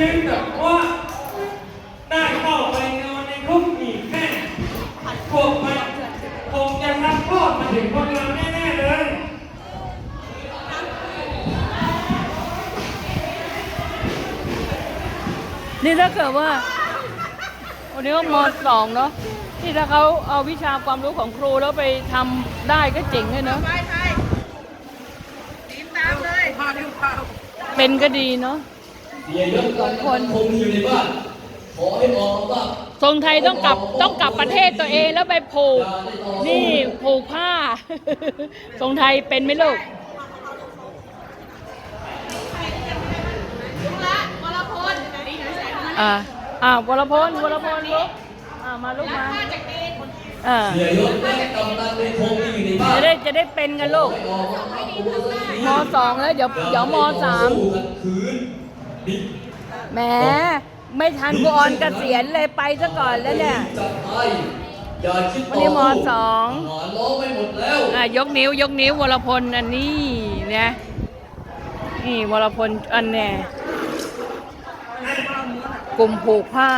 ยืนแบบว่าได้เข้าไปนอนในคุกอีกแน่พวกมันคงจะรับโทษมาถึงพวกเราแน่ๆเลยนี่ถ้าเกิดว่า วันนี้ก็มสองเนาะที่ถ้าเขาเอาวิชาความรู้ของครูแล้วไปทำได้ก็เจ๋งเลยเนาะไปไปตีมตามเลยพาดูพาเป็นก็ดีเนาะ เสียยศกันคงอยู่ในบ้านขอให้ออกมาบ้างทรงไทยต้องกลับต้องกลับประเทศตัวเองแล้วไปผูก นี่ผูกผ้า ทรงไทยเป็นไหมลูกอ่าอ่าวรพลวรพลลูกอ่ามาลูกมาอ่าเสียยศและกำนันในคงที่อยู่ในบ้านจะได้จะได้เป็นกันลูกให้ออกมาบ้างตัวสักทีมสองแล้วเดี๋ยวเดี๋ยวมสามสู้กันคืนดิ แหมไม่ทันกูออนเกษียณเลยไปซะก่อนแล้วเนี่ย จัดไปอย่าคิดวันนี้มสองทหารร้องไม่หมดแล้ว อะยกนิ้วยกนิ้ววรพลอันนี้เนี่ยนี่วรพลอันแน่กลุ่มผูกผ้า